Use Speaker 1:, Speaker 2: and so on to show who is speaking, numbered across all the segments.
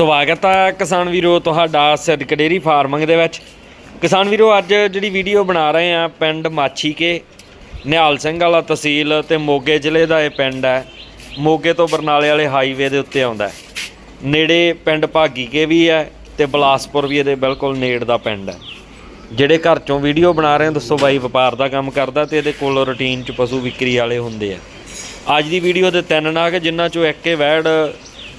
Speaker 1: ਸਵਾਗਤ ਹੈ ਕਿਸਾਨ ਵੀਰੋ, ਤੁਹਾਡਾ ਸਿੱਧਕ ਡੇਰੀ ਫਾਰਮਿੰਗ ਦੇ ਵਿੱਚ। ਕਿਸਾਨ ਵੀਰੋ, ਅੱਜ ਜਿਹੜੀ ਵੀਡੀਓ ਬਣਾ ਰਹੇ ਆ, ਪਿੰਡ ਮਾਛੀਕੇ ਨਿਹਾਲ ਸਿੰਘ ਵਾਲਾ ਤਹਿਸੀਲ ਤੇ ਮੋਗੇ ਜ਼ਿਲ੍ਹੇ ਦਾ ਇਹ ਪਿੰਡ ਹੈ। ਮੋਗੇ ਤੋਂ ਬਰਨਾਲੇ ਵਾਲੇ ਹਾਈਵੇ ਦੇ ਉੱਤੇ ਆਉਂਦਾ ਨੇੜੇ ਪਿੰਡ ਭਾਗੀਕੇ ਵੀ ਹੈ ਤੇ ਬਲਾਸਪੁਰ ਵੀ ਇਹਦੇ ਬਿਲਕੁਲ ਨੇੜ ਦਾ ਪਿੰਡ ਹੈ। ਜਿਹੜੇ ਘਰ ਚੋਂ ਵੀਡੀਓ ਬਣਾ ਰਹੇ ਆ, ਦੱਸੋ ਬਾਈ, ਵਪਾਰ ਦਾ ਕੰਮ ਕਰਦਾ ਤੇ ਇਹਦੇ ਕੋਲ ਰੁਟੀਨ ਚ ਪਸ਼ੂ ਵਿਕਰੀ ਵਾਲੇ ਹੁੰਦੇ ਆ। ਅੱਜ ਦੀ ਵੀਡੀਓ ਦੇ ਤਿੰਨ ਨਾਗ ਜਿਨ੍ਹਾਂ ਚੋਂ ਇੱਕ ਇਹ ਵੈੜ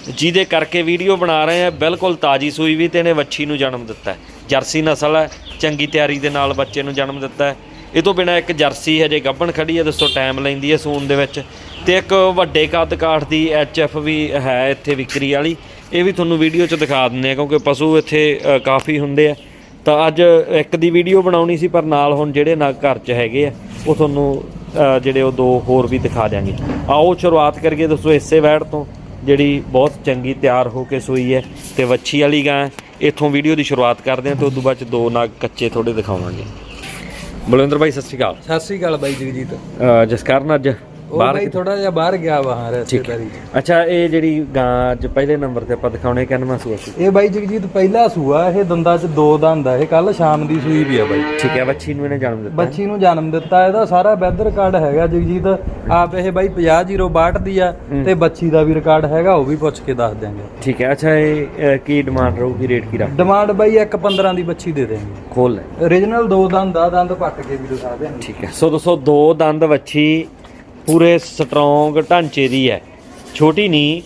Speaker 1: ਜਿਹਦੇ ਕਰਕੇ ਵੀਡੀਓ ਬਣਾ ਰਹੇ ਆ, ਬਿਲਕੁਲ ਤਾਜੀ ਸੂਈ ਵੀ ਤੇ ਇਹਨੇ ਵੱਛੀ ਨੂੰ ਜਨਮ ਦਿੱਤਾ ਜਰਸੀ ਨਸਲ ਹੈ, ਚੰਗੀ ਤਿਆਰੀ ਦੇ ਨਾਲ ਬੱਚੇ ਨੂੰ ਜਨਮ ਦਿੱਤਾ ਹੈ। ਇਹ ਤੋਂ ਬਿਨਾ ਇੱਕ ਜਰਸੀ ਹਜੇ ਗੱਭਣ ਖੜੀ ਹੈ, ਦੱਸੋ ਟਾਈਮ ਲੈਂਦੀ ਹੈ ਸੂਣ ਦੇ ਵਿੱਚ। ਤੇ ਇੱਕ ਵੱਡੇ ਕੱਦ ਕਾਠ ਦੀ ਐਫ ਵੀ ਹੈ ਇੱਥੇ ਵਿਕਰੀ ਵਾਲੀ। ਇਹ ਵੀ ਤੁਹਾਨੂੰ ਵੀਡੀਓ 'ਚ ਦਿਖਾ ਦਿੰਦੇ ਆ ਕਿਉਂਕਿ ਪਸ਼ੂ ਇੱਥੇ ਕਾਫੀ ਹੁੰਦੇ ਆ। ਤਾਂ ਅੱਜ ਇੱਕ ਦੀ ਵੀਡੀਓ ਬਣਾਉਣੀ ਸੀ, ਪਰ ਨਾਲ ਹੁਣ ਜਿਹੜੇ ਨਾ ਘਰ 'ਚ ਹੈਗੇ ਆ, ਉਹ ਤੁਹਾਨੂੰ ਜਿਹੜੇ ਉਹ ਦੋ ਹੋਰ ਵੀ ਦਿਖਾ ਦਿਆਂਗੇ। ਆਓ, ਸ਼ੁਰੂਆਤ ਕਰੀਏ, ਦੱਸੋ ਇਸੇ ਵੈੜ ਤੋਂ। ਜਿਹੜੀ ਬਹੁਤ ਚੰਗੀ ਤਿਆਰ ਹੋ ਕੇ ਸੂਈ ਹੈ ਤੇ ਵੱਛੀ ਵਾਲੀ ਗਾਂ। ਇੱਥੋਂ ਵੀਡੀਓ ਦੀ ਸ਼ੁਰੂਆਤ ਕਰਦੇ ਹਾਂ ਤੇ ਉਸ ਤੋਂ ਬਾਅਦ ਚ ਦੋ ਨਗ ਕੱਚੇ ਥੋੜੇ ਦਿਖਾਵਾਂਗੇ। ਬਲਵਿੰਦਰ ਭਾਈ ਸਤਿ ਸ਼੍ਰੀ ਅਕਾਲ।
Speaker 2: ਸਤਿ ਸ੍ਰੀ ਅਕਾਲ ਬਾਈ ਜਗਜੀਤ।
Speaker 1: ਅ, ਜਸਕਰਨ ਅੱਜ
Speaker 2: ਉਹ ਬਾਈ ਥੋੜਾ ਜਿਹਾ ਬਾਹਰ ਗਿਆ ਵਾ ਹਾਂ ਰਿਸ਼ਤੇਦਾਰੀ ਚ
Speaker 1: ਅੱਛਾ ਇਹ ਜਿਹੜੀ ਗਾਂ ਅੱਜ ਪਹਿਲੇ ਨੰਬਰ ਤੇ ਆਪਾਂ ਦਿਖਾਉਣੇ ਕਿੰਨਵਾਂ ਸੂਆ ਸੀ?
Speaker 2: ਇਹ ਬਾਈ ਜਗਜੀਤ ਪਹਿਲਾ ਸੂਆ ਇਹ ਦੰਦਾਂ ਚ ਦੋ ਦੰਦ ਆ ਇਹ ਕੱਲ ਸ਼ਾਮ ਦੀ ਸੂਈ ਵੀ ਆ ਬਾਈ।
Speaker 1: ਠੀਕ ਹੈ ਵੱਛੀ ਨੂੰ ਇਹਨੇ ਜਨਮ ਦਿੱਤਾ।
Speaker 2: ਬੱਚੀ ਨੂੰ ਜਨਮ ਦਿੱਤਾ ਇਹਦਾ ਸਾਰਾ ਵੈਦਰ ਕਾਰਡ ਹੈਗਾ ਜਗਜੀਤ। ਆਪ ਇਹ ਬਾਈ 50062 ਦੀ ਆ ਤੇ ਬੱਚੀ ਦਾ ਵੀ ਰਿਕਾਰਡ ਹੈਗਾ ਉਹ ਵੀ ਪੁੱਛ ਕੇ ਦੱਸ ਦਿਆਂਗੇ।
Speaker 1: ਠੀਕ ਹੈ ਅੱਛਾ ਇਹ ਕੀ ਡਿਮਾਂਡ ਰਹੂਗੀ ਰੇਟ ਕੀ ਰੱਖ
Speaker 2: ਡਿਮਾਂਡ ਬਾਈ 1.15 ਦੀ ਬੱਚੀ ਦੇ ਦੇਣਗੇ
Speaker 1: ਖੋਲ ਲੈ।
Speaker 2: Origignal ਦੋ ਦੰਦ ਆ ਦੰਦ ਪੱਟ ਕੇ ਵੀ ਦਿਖਾ ਦਿਆਂਗੇ।
Speaker 1: ਠੀਕ ਹੈ ਸੋ ਦੋਸਤੋ ਦੋ ਦੰਦ ਵੱਛੀ ਪੂਰੇ ਸਟਰੋਂਗ ਢਾਂਚੇ ਦੀ ਹੈ। ਛੋਟੀ ਨਹੀਂ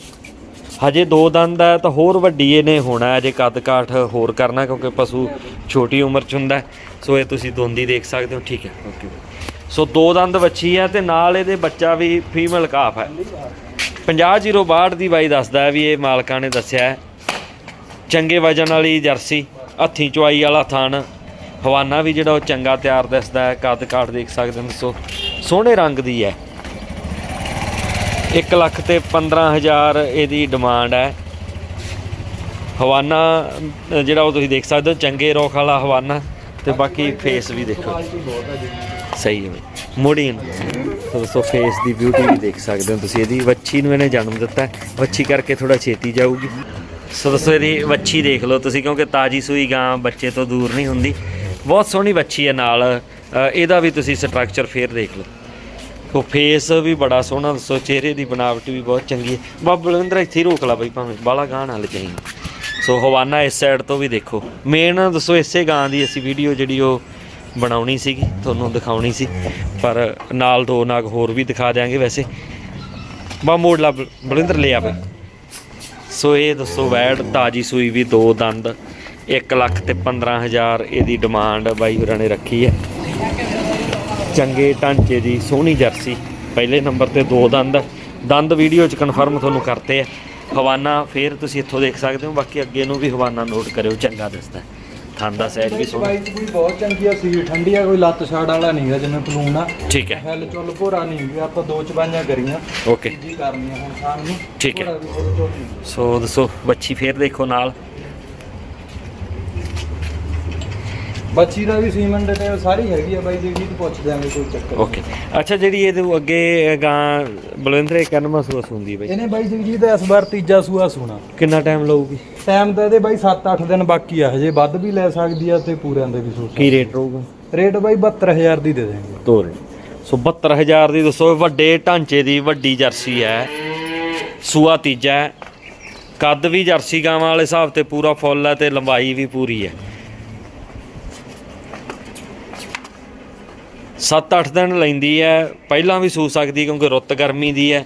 Speaker 1: ਹਜੇ ਦੋ ਦੰਦ ਹੈ ਤਾਂ ਹੋਰ ਵੱਡੀ ਇਹਨੇ ਹੋਣਾ ਅਜੇ ਕੱਦ ਕਾਠ ਹੋਰ ਕਰਨਾ ਕਿਉਂਕਿ ਪਸ਼ੂ ਛੋਟੀ ਉਮਰ ਚ ਹੁੰਦਾ ਸੋ ਇਹ ਤੁਸੀਂ ਦੋਂਦੀ ਦੇਖ ਸਕਦੇ ਹੋ, ਠੀਕ ਹੈ। ਓਕੇ ਸੋ ਦੋ ਦੰਦ ਵੱਛੀ ਹੈ ਤੇ ਨਾਲ ਇਹਦੇ ਬੱਚਾ ਵੀ ਫੀਮੇਲ ਕਾਫ ਹੈ। 50062 ਦੀ ਬਾਈ ਦੱਸਦਾ ਵੀ ਇਹ ਮਾਲਕਾਂ ਨੇ ਦੱਸਿਆ ਚੰਗੇ ਵਜਨ ਵਾਲੀ ਜਰਸੀ, ਹੱਥੀਂ ਚੁਆਈ ਵਾਲਾ ਥਣ, ਹਵਾਨਾ ਵੀ ਜਿਹੜਾ ਉਹ ਚੰਗਾ ਤਿਆਰ ਦਿਸਦਾ ਹੈ ਕੱਦ ਕਾਠ ਦੇਖ ਸਕਦੇ ਹੋ। ਸੋ ਸੋਹਣੇ ਰੰਗ ਦੀ ਹੈ। 1 ਲੱਖ ਤੇ 15000 ਇਹਦੀ ਡਿਮਾਂਡ ਹੈ। ਹਵਾਨਾ, ਜਿਹੜਾ ਉਹ ਤੁਸੀਂ ਦੇਖ ਸਕਦੇ ਹੋ, ਚੰਗੇ ਰੋਖ ਵਾਲਾ ਹਵਾਨਾ ਤੇ ਬਾਕੀ ਫੇਸ ਵੀ ਦੇਖੋ। ਸਹੀ ਹੈ ਬਈ। ਨੂੰ। ਸੋ ਦੋਸਤੋ ਫੇਸ ਦੀ ਬਿਊਟੀ ਵੀ ਦੇਖ ਸਕਦੇ ਹੋ ਤੁਸੀਂ। ਇਹਦੀ ਵੱਛੀ ਨੂੰ ਇਹਨੇ ਜਨਮ ਦਿੱਤਾ ਵੱਛੀ ਕਰਕੇ ਥੋੜਾ ਛੇਤੀ ਜਾਊਗੀ। ਸੋ ਦੋਸਤੋ ਇਹਦੀ ਵੱਛੀ ਦੇਖ ਲਓ ਤੁਸੀਂ, ਕਿਉਂਕਿ ਤਾਜੀ ਸੂਈ ਗਾਂ ਬੱਚੇ ਤੋਂ ਦੂਰ ਨਹੀਂ ਹੁੰਦੀ। ਬਹੁਤ ਸੋਹਣੀ ਵੱਛੀ ਹੈ ਨਾਲ। ਇਹਦਾ ਵੀ ਤੁਸੀਂ ਸਟਰਕਚਰ ਫੇਰ ਦੇਖ ਲਓ। ਉਹ ਫੇਸ ਵੀ ਬੜਾ ਸੋਹਣਾ, ਦੱਸੋ, ਚਿਹਰੇ ਦੀ ਬਣਾਵਟ ਵੀ ਬਹੁਤ ਚੰਗੀ ਹੈ। ਬਾਬਾ ਬਲਵਿੰਦਰ ਇੱਥੇ ਹੀ ਰੋਕ ਲਾ ਬਈ ਭਾਵੇਂ ਬਾਲਾ ਗਾਂ ਨਾਲ ਚਾਹੀਦਾ ਸੋ ਹਵਾਨਾ ਇਸ ਸਾਈਡ ਤੋਂ ਵੀ ਦੇਖੋ। ਮੇਨ ਦੱਸੋ, ਇਸੇ ਗਾਂ ਦੀ ਅਸੀਂ ਵੀਡੀਓ ਜਿਹੜੀ ਉਹ ਬਣਾਉਣੀ ਸੀਗੀ, ਤੁਹਾਨੂੰ ਦਿਖਾਉਣੀ ਸੀ। ਪਰ ਨਾਲ ਦੋ ਨਾਗ ਹੋਰ ਵੀ ਦਿਖਾ ਦਿਆਂਗੇ ਵੈਸੇ। ਬਾ ਮੋੜ ਲਾ ਬਲ- ਬਲਵਿੰਦਰ ਲੈ ਆ ਬਈ। ਸੋ ਇਹ ਦੱਸੋ, ਵੈੜ ਤਾਜੀ ਸੂਈ ਵੀ ਦੋ ਦੰਦ 1 ਲੱਖ ਤੇ 15000 ਇਹਦੀ ਡਿਮਾਂਡ ਬਾਈ ਹੋਰਾਂ ਨੇ ਰੱਖੀ ਹੈ। ਚੰਗੇ ਢਾਂਚੇ ਦੀ ਸੋਹਣੀ ਜਰਸੀ। ਪਹਿਲੇ ਨੰਬਰ ਤੇ ਦੋ ਦੰਦ। ਦੰਦ ਵੀਡੀਓ 'ਚ ਕਨਫਰਮ ਤੁਹਾਨੂੰ ਕਰਤੇ ਆ। ਹਵਾਨਾ ਫੇਰ ਤੁਸੀਂ ਇੱਥੋਂ ਦੇਖ ਸਕਦੇ ਹੋ। ਬਾਕੀ ਅੱਗੇ ਨੂੰ ਵੀ ਹਵਾਨਾ ਨੋਟ ਕਰਿਓ। ਚੰਗਾ ਦਿਸਦਾ। ਹੈ। ਥਣ ਦਾ ਸਾਈਜ਼ ਵੀ ਸੋਹਣਾ।
Speaker 2: ਬਾਈ ਕੋਈ ਬਹੁਤ ਚੰਗੀ ਆ ਸੀ ਠੰਡੀ ਆ ਕੋਈ ਲੱਤ ਛਾੜ ਵਾਲਾ ਨਹੀਂਗਾ ਜਿਵੇਂ ਪਲੂਨ ਆ।
Speaker 1: ਠੀਕ ਹੈ।
Speaker 2: ਹੈਲ ਚੁੱਲ ਭੋਰਾ ਨਹੀਂ ਵੀ ਆਪਾਂ ਦੋ ਚਬਾਈਆਂ ਕਰੀਆਂ।
Speaker 1: ਓਕੇ
Speaker 2: ਜੀ ਕਰਨੀ ਆ ਹੁਣ ਸ਼ਾਮ ਨੂੰ?
Speaker 1: ਠੀਕ ਹੈ।
Speaker 2: ਵੀ।
Speaker 1: ਸੋ ਦੱਸੋ ਬੱਚੀ ਫੇਰ ਦੇਖੋ ਨਾਲ।
Speaker 2: ਬੱਚੀ ਦਾ ਵੀ ਸੀਮਨ ਡਿਟੇਲ ਸਾਰੀ ਹੈਗੀ ਆ ਬਾਈ ਜੀ ਜੀ ਪੁੱਛ ਦਿਆਂਗੇ ਕੋਈ ਚੱਕਰ
Speaker 1: ਓਕੇ। ਅੱਛਾ ਜਿਹੜੀ ਇਹਦੇ ਅੱਗੇ ਗਾਂ ਬਲਵਿੰਦਰ ਇਹ ਕਨਮਾ ਸੂਸ ਹੁੰਦੀ ਬਈ।
Speaker 2: ਇਹਨੇ ਬਾਈ ਜਗਜੀਤ ਇਸ ਵਾਰ ਤੀਜਾ ਸੂਆ ਸੁਣਾ।
Speaker 1: ਕਿੰਨਾ ਟਾਈਮ ਲਊਗੀ?
Speaker 2: ਟਾਈਮ ਤਾਂ ਇਹਦੇ ਬਾਈ 7-8 ਦਿਨ ਬਾਕੀ ਆ ਹਜੇ ਵੱਧ ਵੀ ਲੈ ਸਕਦੀ ਆ ਤੇ ਪੂਰਿਆਂ ਦੇ ਵੀ ਸੋਚ
Speaker 1: ਕੀ ਰੇਟ ਰਹੂਗਾ?
Speaker 2: ਰੇਟ ਬਾਈ 72000 ਦੀ ਦੇ ਦੇਣਗੇ
Speaker 1: ਤੋਰੇ ਸੋ 72000 ਦੀ ਦੱਸੋ ਵੱਡੇ ਢਾਂਚੇ ਦੀ ਵੱਡੀ ਜਰਸੀ ਹੈ। ਸੂਆ ਤੀਜਾ। ਕੱਦ ਵੀ ਜਰਸੀ ਗਾਵਾਂ ਵਾਲੇ ਹਿਸਾਬ ਤੇ ਪੂਰਾ ਫੁੱਲ ਹੈ ਤੇ ਲੰਬਾਈ ਵੀ ਪੂਰੀ ਹੈ। 7-8 ਦਿਨ ਲੈਂਦੀ ਹੈ, ਪਹਿਲਾਂ ਵੀ ਸੂ ਸਕਦੀ ਕਿਉਂਕਿ ਰੁੱਤ ਗਰਮੀ ਦੀ ਹੈ।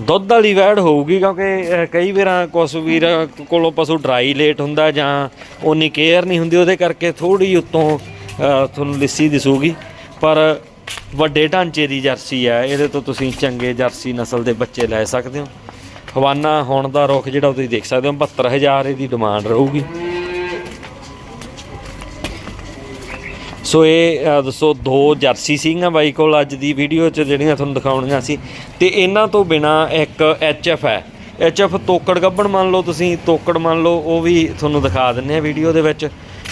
Speaker 1: ਦੁੱਧ ਵਾਲੀ ਵੈੜ ਹੋਊਗੀ ਕਿਉਂਕਿ ਕਈ ਵਾਰਾਂ ਕੁਛ ਵੀਰ ਕੋਲੋਂ ਪਸ਼ੂ ਡਰਾਈ ਲੇਟ ਹੁੰਦਾ ਜਾਂ ਉਨੀ ਕੇਅਰ ਨਹੀਂ ਹੁੰਦੀ, ਉਹਦੇ ਕਰਕੇ ਥੋੜੀ ਉੱਤੋਂ ਤੁਹਾਨੂੰ ਲਿੱਸੀ ਦਿਸੂਗੀ। ਪਰ ਵੱਡੇ ਢਾਂਚੇ ਦੀ ਜਰਸੀ ਹੈ, ਇਹਦੇ ਤੋਂ ਤੁਸੀਂ ਚੰਗੇ ਜਰਸੀ ਨਸਲ ਦੇ ਬੱਚੇ ਲੈ ਸਕਦੇ ਹੋ। ਹਵਾਨਾ ਹੋਣ ਦਾ ਰੁੱਖ ਜਿਹੜਾ ਤੁਸੀਂ ਦੇਖ ਸਕਦੇ ਹੋ 72000 ਇਹਦੀ ਡਿਮਾਂਡ ਰਹੂਗੀ। ਸੋ ਇਹ ਦੱਸੋ ਦੋ ਜਰਸੀ ਸਿੰਘਾਂ ਬਾਈ ਕੋਲ ਅੱਜ ਦੀ ਵੀਡੀਓ 'ਚ ਜਿਹੜੀਆਂ ਤੁਹਾਨੂੰ ਦਿਖਾਉਣੀਆਂ ਸੀ। ਤੇ ਇਹਨਾਂ ਤੋਂ ਬਿਨਾ ਇੱਕ ਐਫ ਹੈ। ਐਫ ਤੋਕੜ ਗੱਬਣ ਮੰਨ ਲਓ ਤੁਸੀਂ ਤੋਕੜ ਮੰਨ ਲਓ ਉਹ ਵੀ ਤੁਹਾਨੂੰ ਦਿਖਾ ਦਿੰਨੇ ਆ ਵੀਡੀਓ ਦੇ ਵਿੱਚ।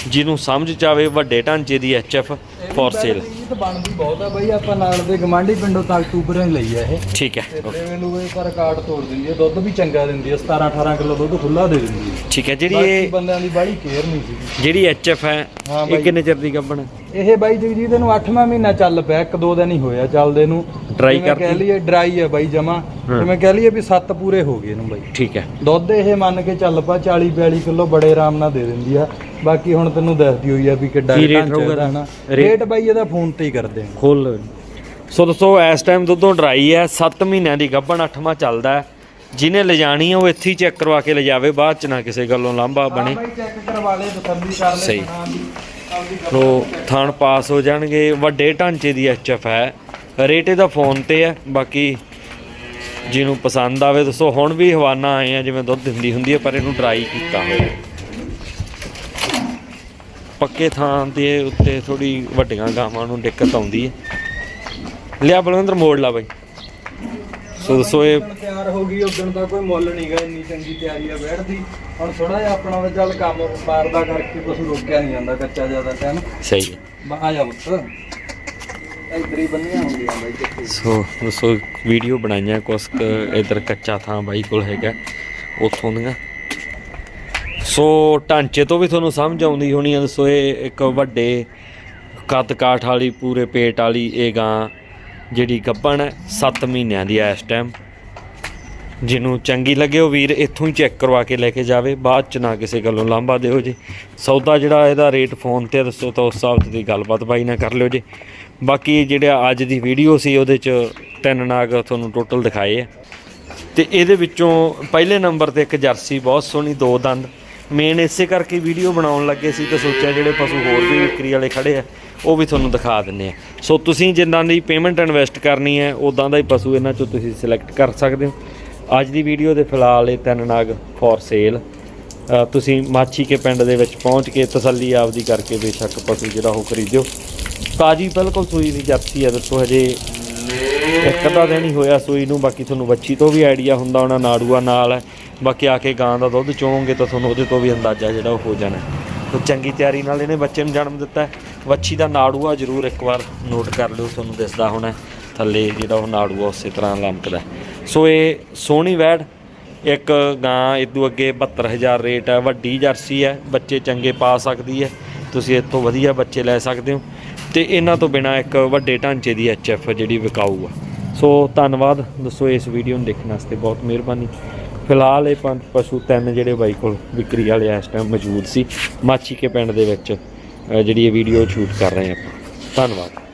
Speaker 1: ਜਿਹਨੂੰ ਸਮਝ ਚ ਆਵੇ ਵੱਡੇ ਢਾਂਚੇ ਦੀ ਐਫ ਫॉर ਸੇਲ
Speaker 2: ਇਹ ਤਾਂ ਬਣਦੀ ਬਹੁਤ ਆ ਬਾਈ ਆਪਾਂ ਨਾਲ ਦੇ ਗਮਾਂਡੀ ਪਿੰਡੋਂ ਤੱਕ ਟੂਬਰਾਂ ਹੀ ਲਈ ਆ ਇਹ।
Speaker 1: ਠੀਕ ਹੈ
Speaker 2: ਤੇ ਦੇਵੇਂ ਨੂੰ ਇਹ ਪਰ ਕਾਰਡ ਤੋੜ ਦਿੰਦੀ ਹੈ ਦੁੱਧ ਵੀ ਚੰਗਾ ਦਿੰਦੀ ਹੈ 17 18 ਕਿਲੋ ਦੁੱਧ ਖੁੱਲਾ ਦੇ ਦਿੰਦੀ ਹੈ
Speaker 1: ਠੀਕ ਹੈ ਜਿਹੜੀ
Speaker 2: ਬਾਕੀ
Speaker 1: ਇਹ
Speaker 2: ਬੰਦਿਆਂ ਦੀ ਬਾੜੀ ਕੇਅਰ ਨਹੀਂ ਸੀ
Speaker 1: ਜਿਹੜੀ ਐਚਐਫ ਹੈ
Speaker 2: ਹਾਂ
Speaker 1: ਇਹ
Speaker 2: ਬਾਈ।
Speaker 1: ਕਿੰਨੇ ਚਿਰ ਦੀ ਗੱਭਣ ਹੈ?
Speaker 2: ਇਹ ਬਾਈ ਜਗਜੀਤ ਨੂੰ 8ਵਾਂ ਮਹੀਨਾ ਚੱਲ ਪਿਆ ਇੱਕ ਦੋ ਦਿਨ ਹੀ ਹੋਇਆ ਚੱਲਦੇ ਨੂੰ।
Speaker 1: Dry
Speaker 2: ਜਿਵੇਂ ਕਹਿ? ਲਈਏ ਡਰਾਈ ਹੈ ਬਾਈ ਜਮਾ। ਜਿਵੇਂ ਕਹਿ ਲਈਏ ਵੀ 7 ਪੂਰੇ ਹੋ ਗਏ ਇਹਨੂੰ ਬਾਈ।
Speaker 1: ਠੀਕ ਹੈ।
Speaker 2: ਦੁੱਧ ਇਹ ਮੰਨ ਕੇ ਚੱਲ ਪਾ 40 42 ਕਿਲੋ ਬੜੇ ਆਰਾਮ ਨਾਲ ਦੇ ਦਿੰਦੀ ਆ। ਬਾਕੀ ਹੁਣ ਤੈਨੂੰ ਦੱਸਦੀ ਹੋਈ ਆ ਵੀ ਕਿੱਡਾ
Speaker 1: ਕੀ ਰੇਟ
Speaker 2: ਢਾਂਚਾ
Speaker 1: ਰਹੂਗਾ
Speaker 2: ਇਹਦਾ? ਹਨਾ?
Speaker 1: ਰੇਟ?
Speaker 2: ਰੇਟ ਬਾਈ ਇਹਦਾ ਫੋਨ ਤੇ ਹੀ ਕਰਦੇ ਆ।
Speaker 1: ਖੋਲ ਸੋ ਦੋਸਤੋ ਇਸ ਟਾਈਮ ਦੁੱਧੋਂ ਡਰਾਈ ਹੈ 7 ਮਹੀਨਿਆਂ ਦੀ ਗੱਭਣ 8ਵਾਂ ਚੱਲਦਾ ਹੈ। ਜਿਹਨੇ ਲਿਜਾਣੀ ਹੈ ਉਹ ਇੱਥੇ ਹੀ ਚੈੱਕ ਕਰਵਾ ਕੇ ਲਿਜਾਵੇ ਬਾਅਦ ਚ ਨਾ ਕਿਸੇ ਗੱਲੋਂ ਲਾਂਭਾ ਬਣੇ।
Speaker 2: ਬਾਈ ਚੈੱਕ ਕਰਵਾ ਲੈ ਤਸੱਲੀ ਕਰ ਲੈ
Speaker 1: ਸਹੀ।
Speaker 2: ਆਪਦੀ
Speaker 1: ਥਾਣ ਪਾਸ ਹੋ ਜਾਣਗੇ। ਵੱਡੇ ਢਾਂਚੇ ਦੀ ਐਚਐਫ ਹੈ। ਰੇਟ ਇਹਦਾ ਫੋਨ ਤੇ ਹੈ। ਬਾਕੀ ਜਿਹਨੂੰ ਪਸੰਦ ਆਵੇ, ਦੱਸੋ, ਹੁਣ ਵੀ ਹਵਾਨਾ ਆਏ ਆ, ਜਿਵੇਂ ਦੁੱਧ ਦਿੰਦੀ ਹੁੰਦੀ ਹੈ ਪਰ ਇਹਨੂੰ ਡਰਾਈ ਕੀਤਾ ਹੋਇਆ ਪੱਕੇ ਥਾਂ ਦੇ ਉੱਤੇ ਥੋੜੀ ਵੱਡੀਆਂ ਗਾਵਾਂ ਨੂੰ ਦਿੱਕਤ ਆਉਂਦੀ ਹੈ। ਲਿਆ ਬਲਵਿੰਦਰ, ਮੋੜ ਲਾ ਬਾਈ। ਸੋ ਦੱਸੋ, ਇਹ
Speaker 2: ਤਿਆਰ ਹੋ ਗਈ ਉਦੋਂ ਦਾ ਕੋਈ ਮੁੱਲ ਨਹੀਂਗਾ ਇੰਨੀ ਚੰਗੀ ਤਿਆਰੀ ਆ ਬੈਠਦੀ ਹੁਣ ਥੋੜਾ ਜਿਹਾ ਆਪਣਾ ਵੀ ਚੱਲ ਕੰਮ ਵਪਾਰ ਦਾ ਕਰਕੇ ਕੁਝ ਰੋਕਿਆ ਨਹੀਂ ਜਾਂਦਾ ਕੱਚਾ ਜ਼ਿਆਦਾ ਟਾਈਮ
Speaker 1: ਸਹੀ ਹੈ।
Speaker 2: ਬਾ ਆ ਜਾ ਪੁੱਤ। ਇਧਰ ਹੀ ਬੰਨੀਆਂ ਹੁੰਦੀਆਂ ਬਾਈ ਕਿੱਥੇ
Speaker 1: ਸੋ ਦੱਸੋ ਵੀਡੀਓ ਬਣਾਈਆਂ ਕੁਛ ਕੁ ਇਧਰ ਕੱਚਾ ਥਾਂ ਬਾਈ ਕੋਲ ਹੈਗਾ ਉੱਥੋਂ ਦੀਆਂ। ਸੋ ਢਾਂਚੇ ਤੋਂ ਵੀ ਤੁਹਾਨੂੰ ਸਮਝ ਆਉਂਦੀ ਹੋਣੀ ਆ ਦੱਸੋ ਇਹ ਇੱਕ ਵੱਡੇ ਕੱਦ ਕਾਠ ਵਾਲੀ ਪੂਰੇ ਪੇਟ ਵਾਲੀ ਇਹ ਗਾਂ ਜਿਹੜੀ ਗੱਭਣ ਹੈ 7 ਮਹੀਨਿਆਂ ਦੀ ਹੈ ਇਸ ਟਾਈਮ ਜਿਹਨੂੰ ਚੰਗੀ ਲੱਗੇ ਉਹ ਵੀਰ ਇੱਥੋਂ ਹੀ ਚੈੱਕ ਕਰਵਾ ਕੇ ਲੈ ਕੇ ਜਾਵੇ, ਬਾਅਦ ਚ ਨਾ ਕਿਸੇ ਗੱਲੋਂ ਲਾਂਭਾ ਦਿਓ ਜੀ। ਸੌਦਾ ਜਿਹੜਾ ਇਹਦਾ ਰੇਟ ਫੋਨ ਤੇ ਦੱਸੋ ਤਾਂ ਉਸ ਹਿਸਾਬ ਦੀ ਗੱਲਬਾਤ ਬਾਈ ਨਾ ਕਰ ਲਿਓ ਜੀ। ਬਾਕੀ ਜਿਹੜਾ ਅੱਜ ਦੀ ਵੀਡੀਓ ਸੀ, ਉਹਦੇ ਚ ਤਿੰਨ ਨਾਗ ਤੁਹਾਨੂੰ ਟੋਟਲ ਦਿਖਾਏ ਆ। ਤੇ ਇਹਦੇ ਵਿੱਚੋਂ ਪਹਿਲੇ ਨੰਬਰ ਤੇ ਇੱਕ ਜਰਸੀ, ਬਹੁਤ ਸੋਹਣੀ, ਦੋ ਦੰਦ। ਮੇਨ ਇਸੇ ਕਰਕੇ ਵੀਡੀਓ ਬਣਾਉਣ ਲੱਗੇ ਸੀ, ਤੇ ਸੋਚਿਆ ਜਿਹੜੇ ਪਸ਼ੂ ਹੋਰ ਵੀ ਵਿਕਰੀ ਵਾਲੇ ਖੜੇ ਆ, ਉਹ ਵੀ ਤੁਹਾਨੂੰ ਦਿਖਾ ਦਿੰਨੇ ਆ। ਸੋ ਤੁਸੀਂ ਜਿੱਦਾਂ ਦੀ ਪੇਮੈਂਟ ਇਨਵੈਸਟ ਕਰਨੀ ਹੈ ਉਦਾਂ ਦਾ ਹੀ ਪਸ਼ੂ ਇਹਨਾਂ ਚੋਂ ਤੁਸੀਂ ਸਿਲੈਕਟ ਕਰ ਸਕਦੇ ਹੋ। ਅੱਜ ਦੀ ਵੀਡੀਓ ਦੇ ਫਿਲਹਾਲ ਇਹ ਤਿੰਨ ਨਾਗ ਫॉर ਸੇਲ ਤੁਸੀਂ ਮਾਛੀ ਕੇ ਪਿੰਡ ਦੇ ਵਿੱਚ ਪਹੁੰਚ ਕੇ ਤਸੱਲੀ ਆਪਦੀ ਕਰਕੇ ਬੇਸ਼ੱਕ ਪਸ਼ੂ ਜਿਹੜਾ ਉਹ ਖਰੀਦਿਓ। ਤਾਜੀ ਬਿਲਕੁਲ ਸੂਈ ਦੀ ਜਰਸੀ ਹੈ ਦੱਸੋ ਹਜੇ ਇੱਕ ਅੱਧਾ ਦਿਨ ਹੀ ਹੋਇਆ ਸੂਈ ਨੂੰ, ਬਾਕੀ ਤੁਹਾਨੂੰ ਬੱਚੀ ਤੋਂ ਵੀ ਆਈਡੀਆ ਹੁੰਦਾ, ਉਹਨਾਂ ਨਾੜੂਆ ਨਾਲ। ਹੈ ਬਾਕੀ ਆ ਕੇ ਗਾਂ ਦਾ ਦੁੱਧ ਚੋਵੋਗੇ ਤਾਂ ਤੁਹਾਨੂੰ ਉਹਦੇ ਤੋਂ ਵੀ ਅੰਦਾਜ਼ਾ ਜਿਹੜਾ ਉਹ ਹੋ ਜਾਣਾ। ਤਾਂ ਚੰਗੀ ਤਿਆਰੀ ਨਾਲ ਇਹਨੇ ਬੱਚੇ ਨੂੰ ਜਨਮ ਦਿੱਤਾ ਵੱਛੀ ਦਾ ਨਾੜੂਆ ਜ਼ਰੂਰ ਇੱਕ ਵਾਰ ਨੋਟ ਕਰ ਲਿਓ, ਤੁਹਾਨੂੰ ਦਿਸਦਾ ਹੋਣਾ ਥੱਲੇ ਜਿਹੜਾ ਉਹ ਨਾੜੂਆ ਉਸੇ ਤਰ੍ਹਾਂ ਲਮਕਦਾ ਸੋ ਇਹ ਸੋਹਣੀ ਵੈੜ, ਇੱਕ ਗਾਂ ਇਦੋਂ ਅੱਗੇ 72000 ਰੇਟ ਹੈ, ਵੱਡੀ ਜਰਸੀ ਹੈ, ਬੱਚੇ ਚੰਗੇ ਪਾ ਸਕਦੀ ਹੈ, ਤੁਸੀਂ ਇੱਥੋਂ ਵਧੀਆ ਬੱਚੇ ਲੈ ਸਕਦੇ ਹੋ। ਤੇ ਇਹਨਾਂ ਤੋਂ ਬਿਨਾ ਇੱਕ ਵੱਡੇ ਢਾਂਚੇ ਦੀ ਐਚਐਫ ਜਿਹੜੀ ਵਿਕਾਊ ਆ। ਸੋ ਧੰਨਵਾਦ, ਦੱਸੋ ਇਸ ਵੀਡੀਓ ਨੂੰ ਦੇਖਣ ਵਾਸਤੇ ਬਹੁਤ ਮਿਹਰਬਾਨੀ। ਫਿਲਹਾਲ ਇਹ ਪੰਜ ਪਸ਼ੂ, ਤਿੰਨ ਜਿਹੜੇ ਬਾਈ ਕੋਲ ਵਿਕਰੀ ਵਾਲੇ ਇਸ ਟਾਈਮ ਮੌਜੂਦ ਸੀ ਮਾਛੀ ਕੇ ਪਿੰਡ ਦੇ ਵਿੱਚ ਜਿਹੜੀ ਇਹ ਵੀਡੀਓ ਸ਼ੂਟ ਕਰ ਰਹੇ ਆਪਾਂ। ਧੰਨਵਾਦ।